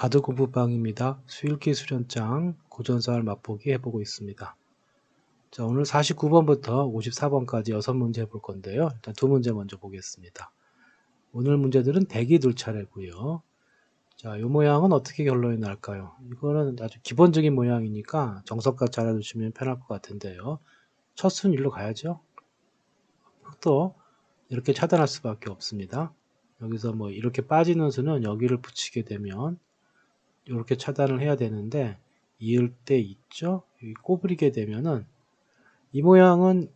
바둑공부방입니다. 수일기 수련장 고전사를 맛보기 해보고 있습니다. 자, 오늘 49번부터 54번까지 6문제 해볼 건데요. 일단 두 문제 먼저 보겠습니다. 오늘 문제들은 대기 둘 차례고요. 자, 이 모양은 어떻게 결론이 날까요? 이거는 아주 기본적인 모양이니까 정석까지 알아두시면 편할 것 같은데요. 첫순 일로 가야죠. 흑도 이렇게 차단할 수밖에 없습니다. 여기서 뭐 이렇게 빠지는 수는 여기를 붙이게 되면 이렇게 차단을 해야 되는데 이을 때 있죠. 꼬부리게 되면은 이 모양은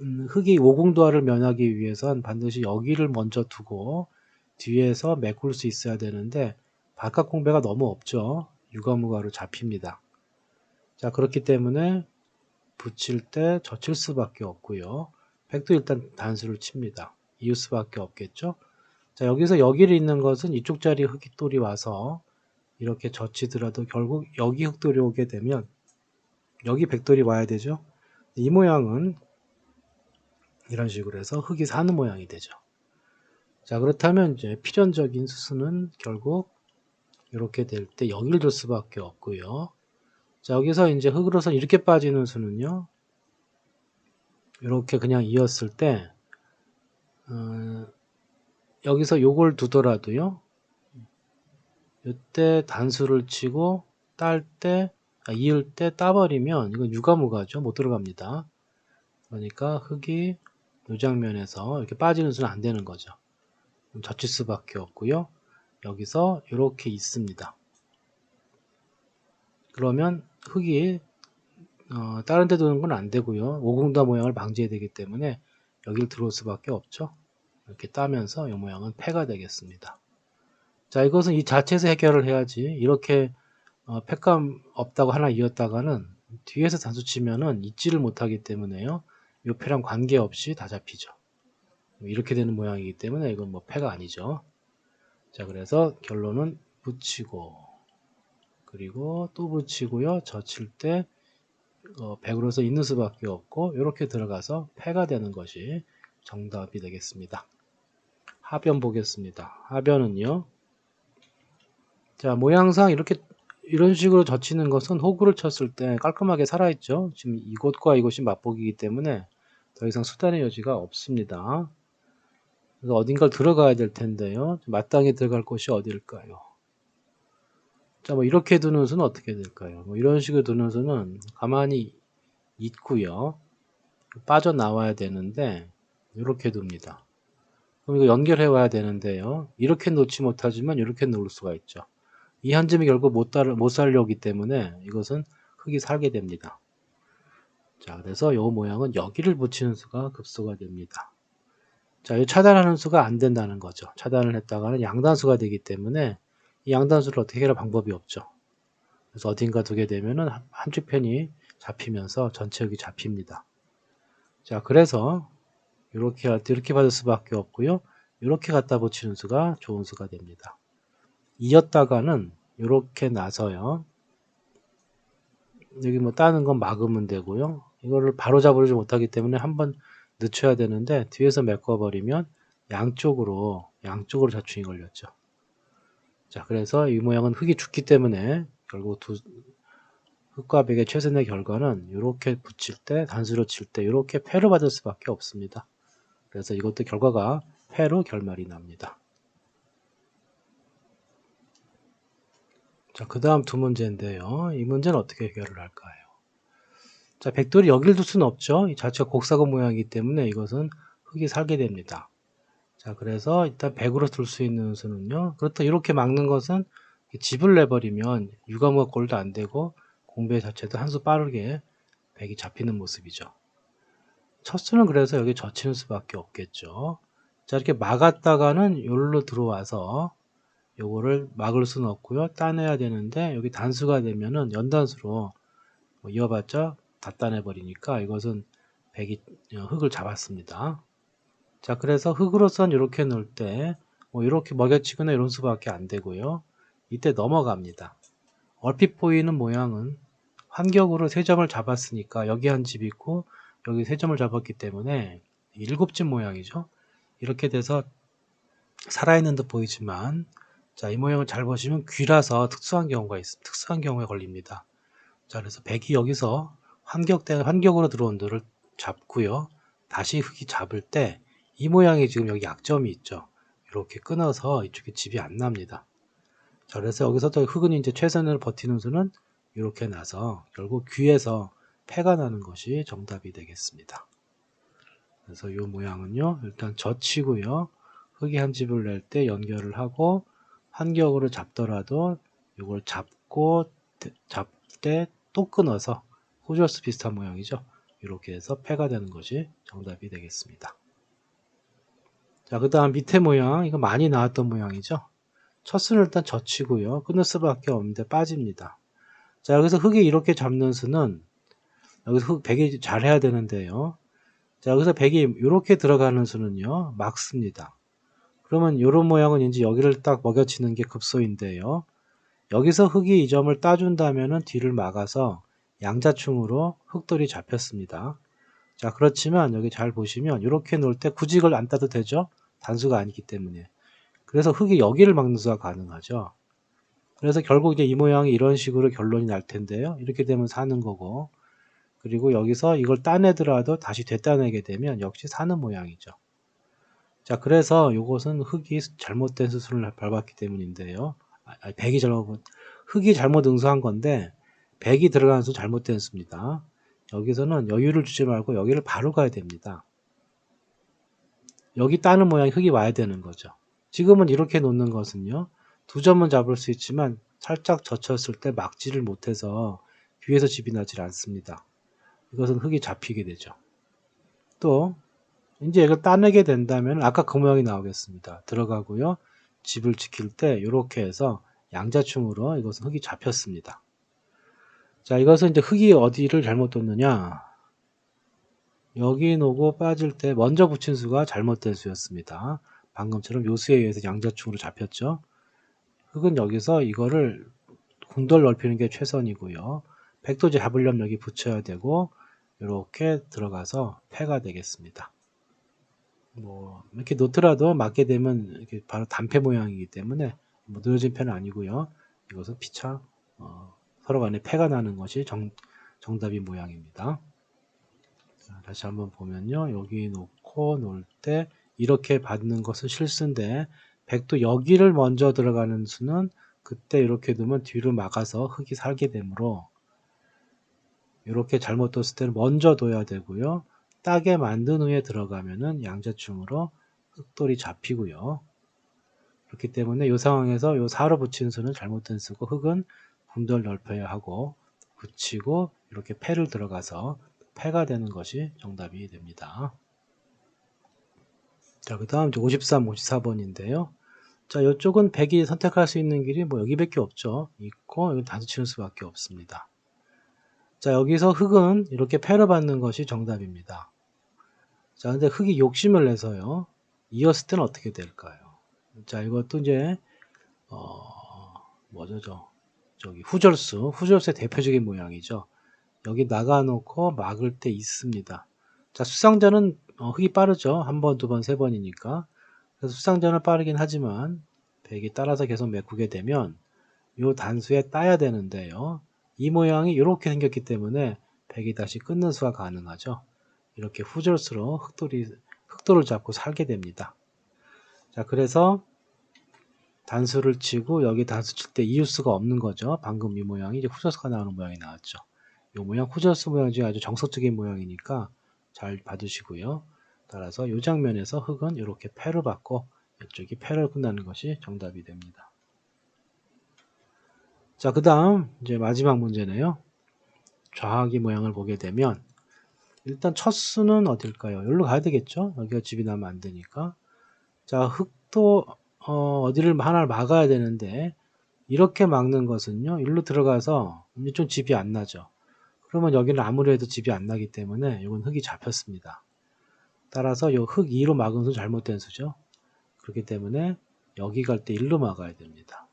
음, 흙이 오공도화를 면하기 위해선 반드시 여기를 먼저 두고 뒤에서 메꿀 수 있어야 되는데 바깥 공배가 너무 없죠. 유가무가로 잡힙니다. 자 그렇기 때문에 붙일 때 젖힐 수밖에 없고요. 백도 일단 단수를 칩니다. 이을 수밖에 없겠죠. 자 여기서 여기를 있는 것은 이쪽 자리 흙이 똘이 와서 이렇게 젖히더라도 결국 여기 흑돌이 오게 되면 여기 백돌이 와야 되죠. 이 모양은 이런 식으로 해서 흙이 사는 모양이 되죠. 자 그렇다면 이제 필연적인 수순은 결국 이렇게 될 때 여기를 둘 수밖에 없고요. 자 여기서 이제 흙으로서 이렇게 빠지는 수는요. 이렇게 그냥 이었을 때 어, 여기서 요걸 두더라도요. 이때 단수를 치고 딸 때, 아, 이을 때 따버리면 이건 유가무가죠. 못 들어갑니다. 그러니까 흙이 이 장면에서 이렇게 빠지는 수는 안 되는 거죠. 젖힐 수밖에 없고요. 여기서 이렇게 있습니다. 그러면 흙이 어, 다른 데 두는 건 안 되고요. 오공다 모양을 방지해야 되기 때문에 여기를 들어올 수밖에 없죠. 이렇게 따면서 이 모양은 패가 되겠습니다. 자, 이것은 이 자체에서 해결을 해야지. 이렇게 어, 팩감 없다고 하나 이었다가는 뒤에서 단수 치면은 잊지를 못하기 때문에요. 요 패랑 관계없이 다 잡히죠. 이렇게 되는 모양이기 때문에 이건 뭐 패가 아니죠. 자, 그래서 결론은 붙이고 그리고 또 붙이고요. 젖힐 때 어, 100으로서 있는 수밖에 없고 이렇게 들어가서 패가 되는 것이 정답이 되겠습니다. 하변 보겠습니다. 하변은요. 자, 모양상 이렇게 이런 식으로 젖히는 것은 호구를 쳤을 때 깔끔하게 살아있죠. 지금 이곳과 이곳이 맞보기이기 때문에 더 이상 수단의 여지가 없습니다. 그래서 어딘가를 들어가야 될 텐데요. 마땅히 들어갈 곳이 어디일까요? 자, 뭐 이렇게 두는 수는 어떻게 될까요? 뭐 이런 식으로 두는 수는 가만히 있고요. 빠져나와야 되는데 이렇게 둡니다. 그럼 이거 연결해 와야 되는데요. 이렇게 놓지 못하지만 이렇게 놓을 수가 있죠. 이 한 점이 결국 못, 따를, 못 살려기 때문에 이것은 흙이 살게 됩니다. 자, 그래서 이 모양은 여기를 붙이는 수가 급수가 됩니다. 자, 이 차단하는 수가 안 된다는 거죠. 차단을 했다가는 양단수가 되기 때문에 이 양단수를 어떻게 해결할 방법이 없죠. 그래서 어딘가 두게 되면은 한쪽 편이 잡히면서 전체 흙이 잡힙니다. 자, 그래서 이렇게 할 때 이렇게 받을 수밖에 없고요. 이렇게 갖다 붙이는 수가 좋은 수가 됩니다. 이었다가는 이렇게 나서요. 여기 뭐 따는 건 막으면 되고요. 이거를 바로 잡으지 못하기 때문에 한번 늦춰야 되는데 뒤에서 메꿔버리면 양쪽으로 양쪽으로 자충이 걸렸죠. 자 그래서 이 모양은 흙이 죽기 때문에 결국 두 흙과 백의 최선의 결과는 이렇게 붙일 때 단수로 칠 때 이렇게 패로 받을 수밖에 없습니다. 그래서 이것도 결과가 패로 결말이 납니다. 자, 그 다음 두 문제인데요. 이 문제는 어떻게 해결을 할까요? 자, 백돌이 여길 둘 수는 없죠. 이 자체가 곡사고 모양이기 때문에 이것은 흙이 살게 됩니다. 자, 그래서 일단 100으로 둘 수 있는 수는요. 그렇다 이렇게 막는 것은 집을 내버리면 유가무가 골도 안 되고 공배 자체도 한 수 빠르게 100이 잡히는 모습이죠. 첫 수는 그래서 여기 젖히는 수밖에 없겠죠. 자, 이렇게 막았다가는 여기로 들어와서 요거를 막을 수는 없고요. 따내야 되는데 여기 단수가 되면은 연단수로 뭐 이어봤자 다 따내 버리니까 이것은 백이 어, 흙을 잡았습니다. 자 그래서 흙으로선 이렇게 놓을 때 뭐 이렇게 먹여치거나 이런 수밖에 안 되고요. 이때 넘어갑니다. 얼핏 보이는 모양은 환격으로 세 점을 잡았으니까 여기 한 집 있고 여기 세 점을 잡았기 때문에 일곱 집 모양이죠. 이렇게 돼서 살아있는 듯 보이지만 자, 이 모양을 잘 보시면 귀라서 특수한 경우가 있습니다. 특수한 경우에 걸립니다. 자, 그래서 백이 여기서 환격대, 환격으로 들어온 돌을 잡고요. 다시 흙이 잡을 때 이 모양이 지금 여기 약점이 있죠. 이렇게 끊어서 이쪽에 집이 안 납니다. 자, 그래서 여기서 또 흙은 이제 최선을 버티는 수는 이렇게 나서 결국 귀에서 폐가 나는 것이 정답이 되겠습니다. 그래서 이 모양은요, 일단 젖히고요. 흙이 한 집을 낼 때 연결을 하고 환격으로 잡더라도 이걸 잡고 잡때 또 끊어서 호저스 비슷한 모양이죠. 이렇게 해서 폐가 되는 것이 정답이 되겠습니다. 자, 그 다음 밑에 모양, 이거 많이 나왔던 모양이죠. 첫 수는 일단 젖히고요. 끊을 수밖에 없는데 빠집니다. 자, 여기서 흙이 이렇게 잡는 수는 여기서 흙 백이 잘 해야 되는데요. 자, 여기서 백이 이렇게 들어가는 수는요, 막습니다. 그러면 이런 모양은 이제 여기를 딱 먹여치는 게 급소인데요. 여기서 흙이 이 점을 따준다면 뒤를 막아서 양자충으로 흙돌이 잡혔습니다. 자 그렇지만 여기 잘 보시면 이렇게 놓을 때 이걸 안 따도 되죠. 단수가 아니기 때문에. 그래서 흙이 여기를 막는 수가 가능하죠. 그래서 결국 이제 이 모양이 이런 식으로 결론이 날 텐데요. 이렇게 되면 사는 거고 그리고 여기서 이걸 따내더라도 다시 되따내게 되면 역시 사는 모양이죠. 자, 그래서 이것은 흙이 잘못된 수순을 밟았기 때문인데요. 아, 백이 잘못, 흙이 잘못 응수한 건데, 백이 들어가는 수 잘못된 수입니다. 여기서는 여유를 주지 말고 여기를 바로 가야 됩니다. 여기 따는 모양이 흙이 와야 되는 거죠. 지금은 이렇게 놓는 것은요, 두 점은 잡을 수 있지만 살짝 젖혔을 때 막지를 못해서 뒤에서 집이 나질 않습니다. 이것은 흙이 잡히게 되죠. 또 이제 이걸 따내게 된다면 아까 그 모양이 나오겠습니다. 들어가고요. 집을 지킬 때 이렇게 해서 양자충으로 이것은 흙이 잡혔습니다. 자, 이것은 이제 흙이 어디를 잘못 뒀느냐. 여기 놓고 빠질 때 먼저 붙인 수가 잘못된 수였습니다. 방금처럼 요수에 의해서 양자충으로 잡혔죠. 흙은 여기서 이거를 궁돌 넓히는 게 최선이고요. 백도지 잡으려면 여기 붙여야 되고 이렇게 들어가서 폐가 되겠습니다. 뭐 이렇게 놓더라도 맞게 되면 이렇게 바로 단패 모양이기 때문에 뭐 늘어진 편은 아니고요. 이것은 피차 어, 서로 간에 패가 나는 것이 정, 정답이 모양입니다. 자, 다시 한번 보면요. 여기 놓고 놓을 때 이렇게 받는 것은 실수인데 백도 여기를 먼저 들어가는 수는 그때 이렇게 두면 뒤로 막아서 흙이 살게 되므로 이렇게 잘못 뒀을 때는 먼저 둬야 되고요. 따게 만든 후에 들어가면은 양자충으로 흙돌이 잡히고요. 그렇기 때문에 이 상황에서 이 사로 붙이는 수는 잘못된 수고 흙은 군돌 넓혀야 하고 붙이고 이렇게 패를 들어가서 패가 되는 것이 정답이 됩니다. 자, 그 다음 53, 54번인데요. 자, 이쪽은 100이 선택할 수 있는 길이 뭐 여기밖에 없죠. 있고, 여기 단수 치는 수밖에 없습니다. 자, 여기서 흙은 이렇게 패를 받는 것이 정답입니다. 자, 근데 흙이 욕심을 내서요. 이었을 때는 어떻게 될까요? 자, 이것도 이제, 어, 뭐죠, 저, 저기, 후절수. 후절수의 대표적인 모양이죠. 여기 나가놓고 막을 때 있습니다. 자, 수상자는 어, 흙이 빠르죠. 한 번, 두 번, 세 번이니까. 그래서 수상자는 빠르긴 하지만, 백이 따라서 계속 메꾸게 되면, 요 단수에 따야 되는데요. 이 모양이 이렇게 생겼기 때문에 백이 다시 끊는 수가 가능하죠. 이렇게 후절수로 흑돌이, 흑돌을 잡고 살게 됩니다. 자, 그래서 단수를 치고 여기 단수 칠 때 이웃수가 없는 거죠. 방금 이 모양이 이제 후절수가 나오는 모양이 나왔죠. 이 모양 후절수 모양 중에 아주 정석적인 모양이니까 잘 봐두시고요. 따라서 이 장면에서 흙은 이렇게 패를 받고 이쪽이 패를 끝나는 것이 정답이 됩니다. 자, 그 다음 이제 마지막 문제네요. 좌하기 모양을 보게 되면 일단 첫 수는 어딜까요? 여기로 가야 되겠죠? 여기가 집이 나면 안 되니까. 자, 흙도 어, 디를 하나를 막아야 되는데 이렇게 막는 것은요. 일로 들어가서 좀 집이 안 나죠. 그러면 여기는 아무래도 집이 안 나기 때문에 이건 흙이 잡혔습니다. 따라서 이 흙 2로 막은 수 잘못된 수죠. 그렇기 때문에 여기 갈 때 1로 막아야 됩니다.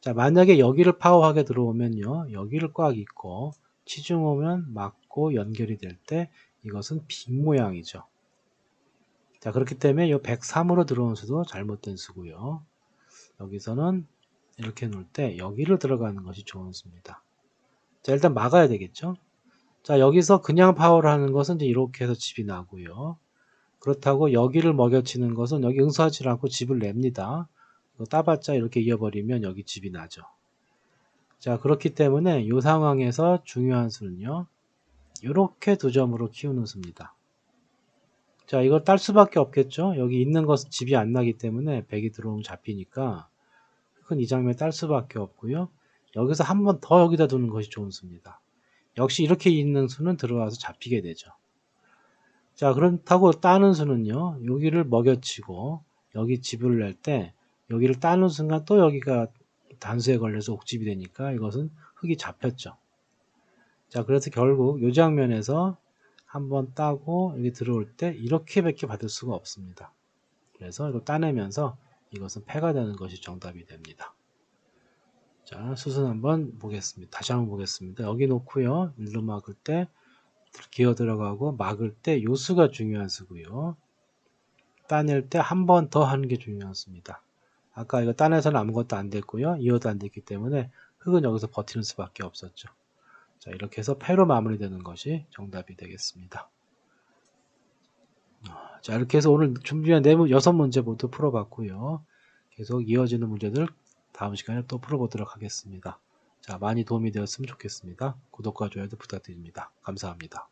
자, 만약에 여기를 파워하게 들어오면요. 여기를 꽉 있고 치중 오면 막 있고 연결이 될 때 이것은 빈 모양이죠. 자 그렇기 때문에 이 103으로 들어온 수도 잘못된 수고요. 여기서는 이렇게 놓을 때 여기를 들어가는 것이 좋은 수입니다. 자, 일단 막아야 되겠죠? 자, 여기서 그냥 파워를 하는 것은 이제 이렇게 해서 집이 나고요. 그렇다고 여기를 먹여치는 것은 여기 응수하지 않고 집을 냅니다. 따봤자 이렇게 이어버리면 여기 집이 나죠. 자, 그렇기 때문에 이 상황에서 중요한 수는요. 이렇게 두 점으로 키우는 수입니다. 자, 이걸 딸 수밖에 없겠죠. 여기 있는 것은 집이 안 나기 때문에 100이 들어오면 잡히니까 큰 이 장면에 딸 수밖에 없고요. 여기서 한 번 더 여기다 두는 것이 좋은 수입니다. 역시 이렇게 있는 수는 들어와서 잡히게 되죠. 자, 그렇다고 따는 수는요. 여기를 먹여치고 여기 집을 낼 때 여기를 따는 순간 또 여기가 단수에 걸려서 옥집이 되니까 이것은 흙이 잡혔죠. 자, 그래서 결국 이 장면에서 한번 따고 여기 들어올 때 이렇게밖에 받을 수가 없습니다. 그래서 이거 따내면서 이것은 패가 되는 것이 정답이 됩니다. 자, 수순 한번 보겠습니다. 다시 한번 보겠습니다. 여기 놓고요. 일로 막을 때 기어 들어가고 막을 때 요수가 중요한 수고요. 따낼 때 한 번 더 하는 게 중요한 수입니다. 아까 이거 따내서는 아무것도 안 됐고요. 이어도 안 됐기 때문에 흙은 여기서 버티는 수밖에 없었죠. 자, 이렇게 해서 패로 마무리되는 것이 정답이 되겠습니다. 아, 자, 이렇게 해서 오늘 준비한 네 문, 여섯 문제 모두 풀어봤고요. 계속 이어지는 문제들 다음 시간에 또 풀어보도록 하겠습니다. 자, 많이 도움이 되었으면 좋겠습니다. 구독과 좋아요도 부탁드립니다. 감사합니다.